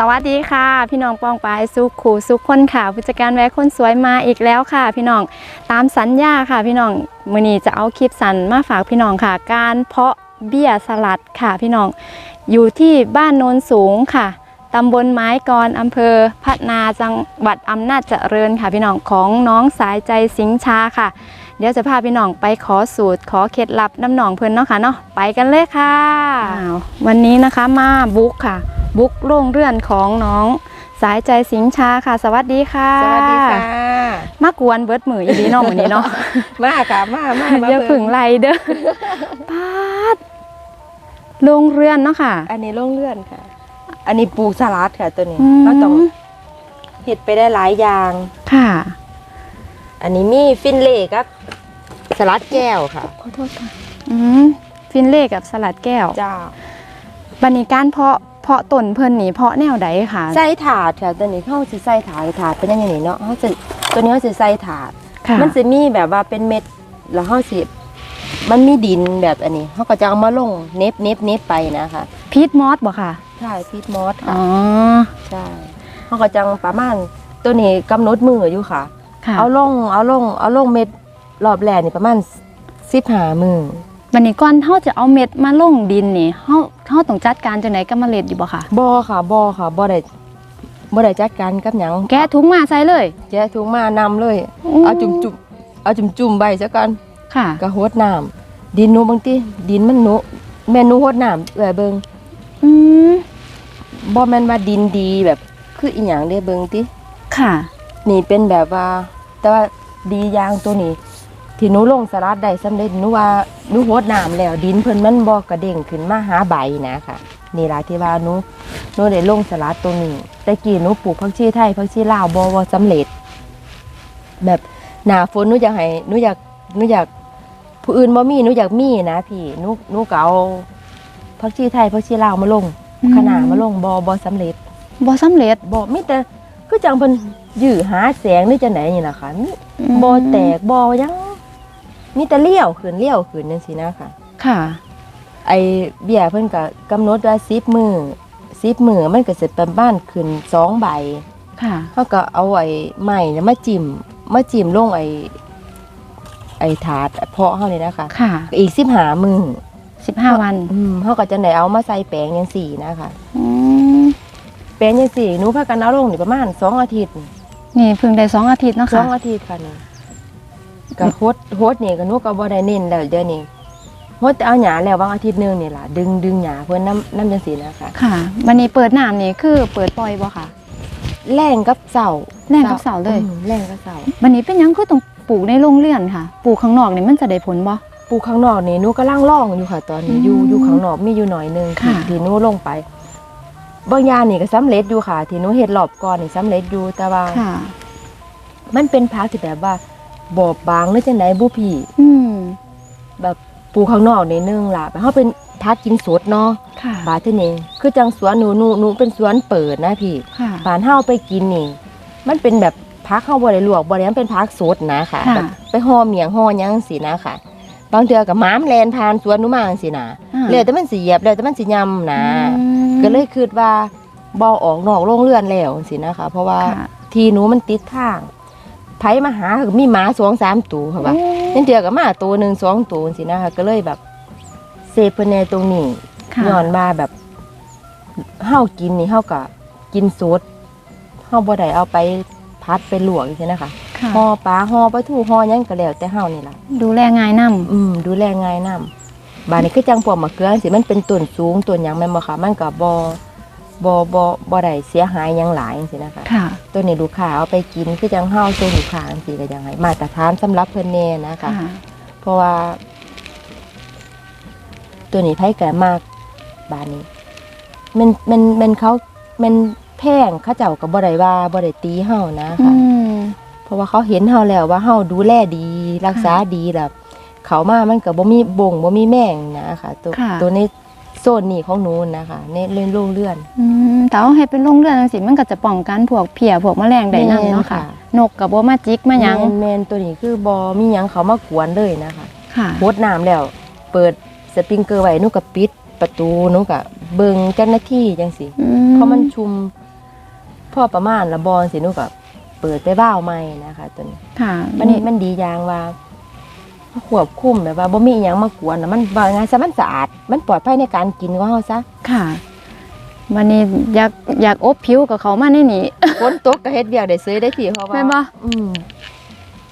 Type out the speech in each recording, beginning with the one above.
สวัสดีค่ะ พี่น้องปองปายสุขขู่สุขคนค่ะผู้จัดการแวะคนสวยมาอีกแล้วค่ะ พี่น้องตามสัญญาค่ะ พี่น้องมือนี้จะเอาคลิปสันมาฝากพี่น้องค่ะ การเพาะเบี้ยสลัดค่ะ พี่น้องอยู่ที่บ้านโนนสูงค่ะตำบลไม้กรอำเภอพัฒนาจังหวัดอำนาจเจริญค่ะ พี่น้องของน้องสายใจสิงชาค่ะ เดี๋ยวจะพาพี่น้องไปขอสูตร ขอเคล็ดลับน้ำหนองเพิ่นเนาะค่ะเนาะไปกันเลยค่ะอ้าววันนี้นะคะมาบุกค่ะ บุกโรงเรือนของน้อง สายใจสิงชาค่ะ สวัสดีค่ะ สวัสดีค่ะ มากวนเบิดมืออีดีเน้องมือนี้เนาะมาค่ะมามามาอย่าเบิ่ผึ่งไรเด้อปาดโรงเรือนเนาะค่ะ อันนี้โล่งเลื่อนค่ะ อันนี้ปลูกสลัดค่ะตัวนี้อืมเราต้องเห็ดไปได้หลายอย่างค่ะ อันนี้มีฟินเล่กับ สลัดแก้วค่ะ ขอโทษค่ะอืมฟินเล่กับสลัดแก้วจ้าบันนี้การเพาะเพาะต้นเพิ่นนี่เพาะแนวใดค่ะใส่ถาดค่ะตัวนี้เขาสิใส่ถาดถาดเป็นอยังไงนี่เนาะเขาจะตัวนี้เขาสิใส่ถาด ค่ะมันจะมีแบบว่าเป็นเม็ดแล้วเขาสิมันมีดินแบบอันนี้เขาก็จะเอามาลงเน็บเน็บเน็บไปนะคะพีทมอสบ่ค่ะใช่พีทมอสอ๋ค่ะอใช่เขาก็จังประมาณตัวนี้กำหนดมืออยู่ค่ะ ค่ะ เอาลงเอาลงเอาลงเม็ด รอบแรกนี่ประมาณสิบหามือบันนี้ก่อนเฮาจะเอาเม็ดมาลงดินนี่เฮาเฮาต้องจัดการจังไดกับเมล็ดอยู่บ่ค่ะบอค่ะบอค่ะบอได้บอได้จัดการกับหยังแกะถุงมาใส่เลย แจ๊ถุงมานำเลยเอาจุ่มจุ่มเอาจุ่มจุ่มใบซะก่อนค่ะ กระโหดน้ำดินหนูบางทีดินมันหนูแม่นหนูโหดน้ำเอ้ยเบิงอืมบ่แม่นว่าดินดีแบบคืออีหยังเด้เบิงติค่ะ นี่เป็นแบบว่า แต่ว่าดีอย่างตัวนี้ ที่หนูลงสลัดได้สำเร็จหนูว่าหนูโหดน้ำแล้วดินเพิ่นมันบ่กระเด้งขึ้นมาหาใบนะค่ะนี่ล่ะที่ว่าหนูหนูได้ลงสลัดตัวนี้แต่กี้หนูปลูกผักชีไทยผักชีลาวบ่บ่สำเร็จ แบบหน้าฝนหนูอยากให้หนูอยากหนูอยากผู้อื่นบ่มีหนูอยากมีนะพี่หนูหนูก็เอาผักชีไทยผักชีลาวมาลงอืมขนาดมาลงบ่บ่สำเร็จบ่สำเร็จบ่มีแต่คือจังเพิ่นยื้อหาแสงหรือจังไดนี่ล่ะค่ะมีบ่แตกบ่หยัง มีแต่เลี้ยวขึ้นเลี้ยวขึ้นจังซี่นะค่ะ ค่ะ ไอเบี้ยเพิ่นก็กำหนดว่า10มื้อ10มื้อมันก็สิประมาณขึ้นสองใบค่ะเฮาก็เอาไอ้ไม้เนี่ยมาจิ้มมาจิ้มลงไอ้ไอ้ถาดเพาะเฮานี่นะคะ ค่ะ อีก15มื้อ15วันอืมเฮาก็จังได๋เอามาใส่แปลงจังซี่นะคะอืมแปลงจังซี่หนูพากันเอาลงนี่ประมาณสองอาทิตย์ นี่เพิ่งได้สองอาทิตย์เนาะสอค่ะงอาทิตย์ค่ะนี่ ก็โฮดโฮดนี่ก็หนูก็บ่ได้เน้นแล้วเดี๋ยวนี้โฮดแต่เอาหญ้าแล้วบางอาทิตย์หนึงนี่ล่ะดึงดึงหญ้าเพิ่นน้ำน้ำจังซี่นะคะค่ะวันนี้เปิดน้ำนี่คือเปิดปล่อยบ่ค่ะ แรงกับเสาแรงกับเสาเลย อืมแรงกับเสาวันนี้เป็นหยังคือต้องปลูกในโรงเรือนค่ะ ปลูกข้างนอกนี่มันจะได้ผลบ่ ปลูกข้างนอกนี่หนูกำลังล่องอยู่ค่ะ ตอนนี้อืมอยู่อยู่ข้างนอกมีอยู่หน่อยหนึงที่ค่ะที่หนูลงไปบางอย่างนี่ก็สำเร็จอยู่ค่ะ ที่หนูเฮ็ดรอบก่อนนี่สำเร็จอยู่แต่ว่า ค่ะ มันเป็นพักที่แบบว่า บอบบางหรือจังไดบ่พี่อืมแบบปลูกข้างนอกนี่นึงล่ะแบบเฮาเป็นพักกินสดเนาะค่ะบาดที่นี่คือจังสวนหนูหนูหนูเป็นสวนเปิดนะพี่ค่ะ บานเฮาไปกินนี่ มันเป็นแบบพักเฮาบ่ได้ลวกบ่ได้มันเป็นพักสดนะค่ะค่ะ แบบไปห่อเมียงห่อหยังสินะค่ะ บางเทื่อก็หม้ามแลนผ่านสวนหนูมาจังซี่นะอ่าแล้วแต่มันสิเหยียบแล้วแต่มันสิยำนะ อืมก็เลยคิดว่าบ่ออกนอกโรงเรือนแล้วจังซี่นะคะ เพราะว่าค่ะ ทีหนูมันติดทาง ไผมาหาก็มีหมาสองสามตัวค่ะว่าโอ้นั่นเทื่อก็มาตัวหนึงสองตัวจังซี่นะคะก็เลยแบบเซฟเพิ่นแน่ตรงนี้ค่ะ ย้อนมาแบบเฮากินนี่เฮาก็กินสดเฮาบ่ได้เอาไปพัดไปลวกจังซี่นะคะค่ะห่อปลาห่อปลาทูห่อหยังก็แล้วแต่เฮานี่ล่ะ ดูแลง่ายนํอืมดูแลง่ายนํบาดนี้คือจังพวกมะเขือสิมันเป็นต้นสูงต้นหยังแม่นบ่คะมันก็บ่ บ่บ่บ่ได้เสียหายหยังหลายจังซี่นะคะ ค่ะ ตัวนี้ลูกค้าเอาไปกินคือจังเฮาตัวลูกค้าจังซี่ก็ยังไงมาตรฐานสำหรับเพิ่นแน่นะคะค่ะเพราะว่า ตัวนี้ไพ่แก่มากบานนี้ มันมันมันเขามันแพงเขาเจ้ากับบ่ได้ว่าบ่ได้ตีเฮานะอืคะม เพราะว่าเขาเห็นเฮาแล้วว่าเฮาดูแลดี รักษาดีแบบเขามามันก็บ่มีบ่งบ่มีแม่งนะคะ ตัวค่ะ ตัวในโซนนี้ของหนูนะคะในเรื่องโรงเรือน อืมแต่เอาให้เป็นโรงเรือนจังซี่มันก็จะป้องกันพวกเพียพวกแมลงได้นํเนาะค่ะ แม่นค่ะ นกก็บ่มาจิกมาหยัง แม่นแม่นตัวนี้คือบ่มีหยังเขามากวนเลยนะคะค่ะโพดน้ำแล้ว เปิดสปริงเกอร์ไว้หนูก็ปิดประตูหนูก็เบิ่งเจ้าหน้าที่จังซี่อืเพราะมันชุมพ่อประมาณละบอลสิหนูก็เปิดไปบ้าวใหม่นะคะตัวนี้ค่ะ มันมันดีอย่างว่า ควบคุมแบบว่าบ่มีอหยังมากวนนะมันบ่ไงซะมันสะอาด มันปลอดภัยในการกินของเฮาซะค่ะวันนี้อยากอยากอบผิวกับเขามาในนี้ฝนตกก็เฮ็ดเวียกได้ซื้อได้พี่เพราะว่าแม่นบ่อืม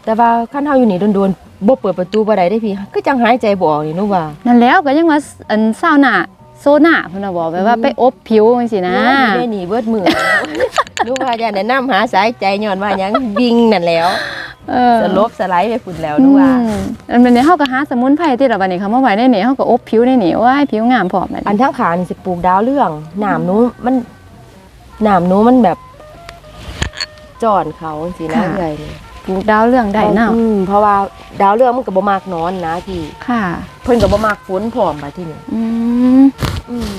แต่ว่าคันเฮาอยู่นี่โดนๆบ่เปิดประตูบ่ได้ได้พี่คือจังหายใจบ่ออกนี่หนูว่า นั่นแล้วก็ยังว่าอันซาวน่ะโซน่าเพิ่นน่ะบอกแบบว่าอืมไปอบผิวจังซี่นะอยู่ได้นี่เบิดมือหนูว่าอย่าแนะนํหาสายใจย้อนว่าหยังวิ่งนั่นแหล้วเออ สลบสไลด์ไปฝุ่นแล้วหอืนูว่ามอันเป็นนี้เฮาก็หาสมุนไพรที่เราบัดนี้เขามาไว้ในนี้เฮาก็อบผิวในนี้ว้ายผิวงามพร้อมบัดอันนี้ทั้งขานี่สิปลูกดาวเรื่องหนามหนูมันหนามหนูมันแบบจอนเขาสินะเอื่อยนี่ปลูกดาวเรื่องได้เนาะอืมเพราะว่าดาวเรื่องมันก็บ่มากนอนนะพี่ค่ะ เพิ่นก็บ่มากฝนพร้อมบัดที่นี่อืมอืม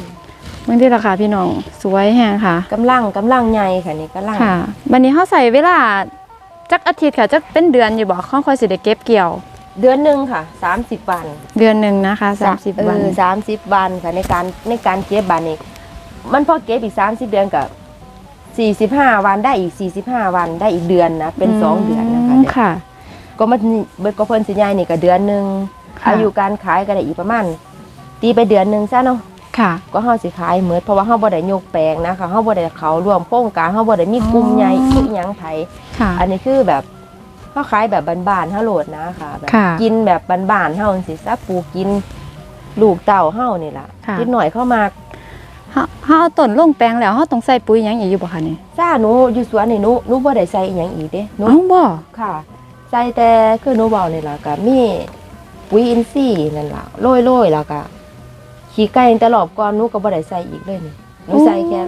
บางทีราคาพี่น้องสวยแฮงค่ะกำลังกำลังใหญ่ค่ะนี่กำลังค่ะบัดนี้เฮาใส่เวลา จักอาทิตย์ค่ะจักเป็นเดือนอยู่บ่ค่อยๆสิได้เก็บเกี่ยว เดือนหนึงค่ะ 30 วันเดือนหนึงนะคะ 30 วันเออ30วันค่ะในการในการเก็บบัดนี้มันพอเก็บอีก 30 เดือนกับ 45 วันได้อีก 45 วันได้อีกเดือนนะเป็น 2 เดือนนะคะมเดี๋ยวค่ะ ก็มันเบิดก็เพิ่นสิใหญ่นี่ก็เดือนหนึงค่ะ อายุการขายก็ได้อีกประมาณตีไปเดือนหนึงซะเนาะ ค่ะ ก็เฮาสิขายเหมือนเพราะว่าเฮาบ่ได้ยกแปลงนะคะเฮาบ่ได้เขาร่วมโครงการเฮาบ่ได้มีกลุ่มใหญ่อ๋ออีหยังไผค่ะ อันนี้คือแบบเขาขายแบบบ้านๆเฮาโหลดนะคะแบบค่ะ กินแบบบ้านๆเฮาจังซี่ซะปลูกกินลูกเต่าเฮานี่ล่ะค่ะนิดหน่อยเข้ามาเฮาเฮาเอาต้นลงแปลงแล้วเฮาต้องใส่ปุ๋ยหยังอีกอยู่บ่คะนี่ซ่าหนูอยู่สวนนี่หนูหนูบ่ได้ใส่อีหยังอีกเด้หนู เอ้าบ่ ค่ะใส่แต่คือหนูเว้านี่ล่ะก็มีปุ๋ยอินทรีย์นั่นล่ะโรยๆแล้วก็ ขี้ไก่แต่รอบก่อนหนูก็บ่ได้ใส่อีกเลยนี่หนูใส่แค่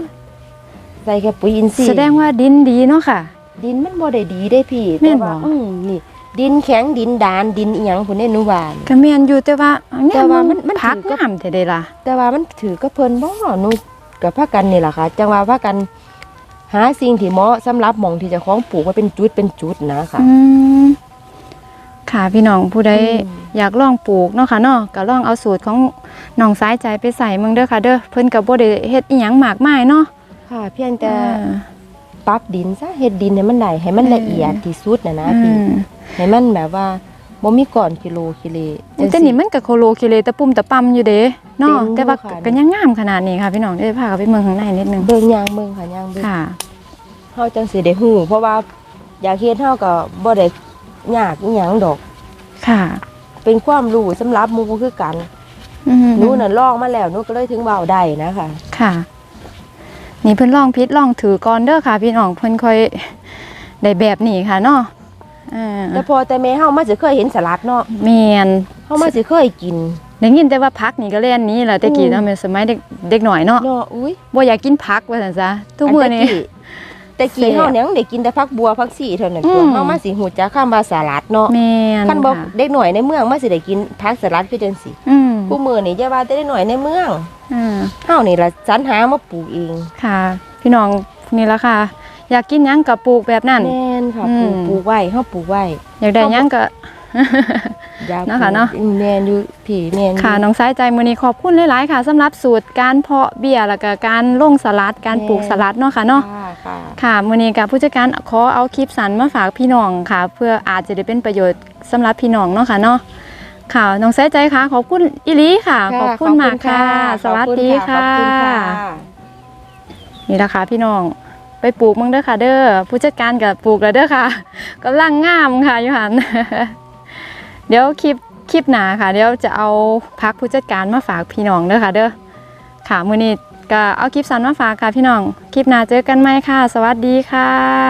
ใส่แค่ปุ๋ยอินทรีย์แสดงว่าดินดีเนาะค่ะ ดินมันบ่ได้ดีได้พี่แม่แต่นบ่ว่าอืมนี่ ดินแข็งดินดานดินอีหยังพุ่นนี่หนูว่านี่ก็แม่นอยู่แต่ว่าเนี่ยแต่ว่ามันมันพักถือกับงามแท้เด้ล่ะ แต่ว่ามันถือกับเพิ่นบ่หนูกับพากันนี่ล่ะค่ะ จังว่าพากันหาสิ่งที่เหมาะสำหรับหม่องที่เจะของปลูกไว้เป็นจุดเป็นจุดนะค่ะอืม ค่ะพี่น้องผู้ใดอืมอยากลองปลูกเนาะค่ะเนาะก็ลองเอาสูตรของน้องสายใจไปใส่เมืองเด้อค่ะเด้อเพิ่นก็บ่ได้เฮ็ดอีหยังมากมายเนาะค่ะ เพียงแต่เออปรับดินซะเฮ็ดดินให้มันได้ให้มันเออละเอียดที่สุดน่ะนะอืพี่มให้มันแบบว่าบ่มีก้อนกิโลกิเลแต่นี่มันก็โคโลคิเลตะปุ่มตะปั๊มอยู่เด้เนาะจริงแต่ว่าค่ะก็ยังงามขนาดนี้ค่ะพี่น้องได้พากันไปเมืองข้างในนิดนึงเบิ่งยางเบิ่งค่ะยางเบิ่งค่ะเฮาจังสิได้ฮู้เพราะว่าอยากเฮ็ดเฮาก็บ่ได้ ยากอีหยังดอก ค่ะ เป็นความรู้สำหรับหมู่คือกันอืมหนูน่ะลองมาแล้วหนูก็เลยถึงเว้าได้นะคะค่ะ นี่เพิ่นลองพิษลองถือก่อนเด้อค่ะ พี่น้องเพิ่นค่อยได้แบบนี้ค่ะเนาะเออแต่พอแต่แม่เฮามาสิเคยเห็นสลัดเนาะแม่น เฮามาสิเคยกิน ได้ยินแต่ว่าพักนี่ก็เล่นนี้แหละแต่กี้อืม เนาะแม่นสมัยเด็กเด็กหน่อยเนาะเนาะอุ้ยบ่อยากกินผักว่าซั่นซะทุกมื้อนี้แต่กี้ แต่แซ่กี้บเฮาเนี่ยได้กินแต่ผักบัวผักสีเท่านั้นอืตัวมเฮามาสิฮู้จักคำว่าสลัดเนาะแม่นคันบ่ค่ะเด็กหน่อยในเมืองมาสิได้กินผักสลัดคือจังซี่อืมผู้มื้อนี่อย่าว่าแต่เด็กหน่อยในเมืองอ่าเฮานี่ล่ะสรรหามาปลูกเองค่ะ พี่น้องนี่ละค่ะ อยากกินหยังก็ปลูกแบบนั้นแม่นค่ะอืปลูมกปลูกไว้เฮาปลูกไว้อยากได้หยังก็อยากเนาะค่ะเนาะปลูกแม่นอยู่พี่แม่นอยู่ค่ะน้องสายใจมือนี้ขอบคุณหลาย ๆ ค่ะสำหรับสูตรการเพาะเบี้ยแล้วก็การลงสลัดการปลูกสลัดเนาะค่ะเนาะ ค่ะค่ะค่ะมือนี้กับผู้จัดการขอเอาคลิปสันมาฝากพี่น้องค่ะ เพื่ออาจจะได้เป็นประโยชน์สำหรับพี่น้องเนาะค่ะเนาะค่ะน้องสายใจค่ะ ขอบคุณอิลีค่ะ ขอบคุณมากค่ะ สวัสดีค่ะขอบคุณค่ะ นี่ละค่ะพี่น้องไปปลูกมึงเด้อค่ะ เด้อผู้จัดการกับปลูกแล้วเด้อค่ะกำลังงามค่ะยูหันเดี๋ยวคลิปคลิปหนาค่ะ เดี๋ยวจะเอาพักผู้จัดการมาฝากพี่น้องเด้อค่ะ เด้อค่ะมื้อนี้ ก็เอาคลิปสันมาฝากค่ะพี่น้อง คลิปหน้าเจอกันไหมค่ะ สวัสดีค่ะ